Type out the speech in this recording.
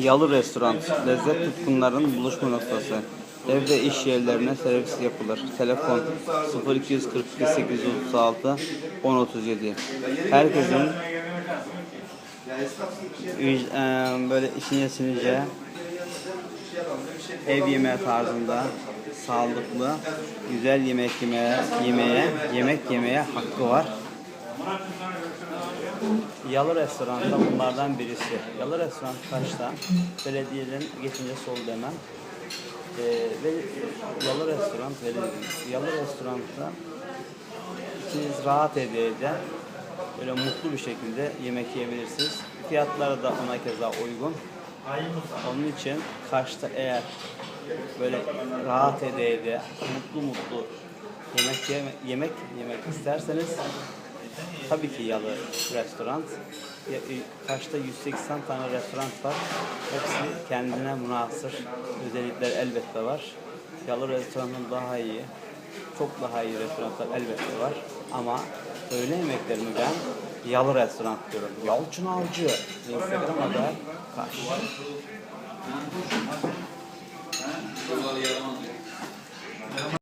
Yalı Restoran, lezzet tutkunların buluşma noktası. Evde iş yerlerine servis yapılır. Telefon 0242 836 1037. Herkesin eee, böyle işine sineceği ev yemeği tarzında sağlıklı, güzel yemek yemeye, yemeğe, yemek yemeye hakkı var. Yalı Restoran'da bunlardan birisi. Yalı Restoran Kaş'ta belediyenin geçince sol hemen. Ee, ve Yalı Restoran, belediye- Yalı Restoran'da içiniz rahat ede ede böyle mutlu bir şekilde yemek yiyebilirsiniz. Fiyatları da ona keza uygun. Onun için Kaş'ta eğer böyle rahat ede ede mutlu mutlu yemek yeme, yemek yemek isterseniz tabii ki Yalı restoran. E, Kaş'ta 180 tane restoran var. Hepsi kendine münasır özellikler elbette var. Yalı restoranın daha iyi, çok daha iyi restoranlar elbette var. Ama öğle yemeklerimi ben Yalı restoran diyorum. Yalçın Avcı. Instagram'da Kaş.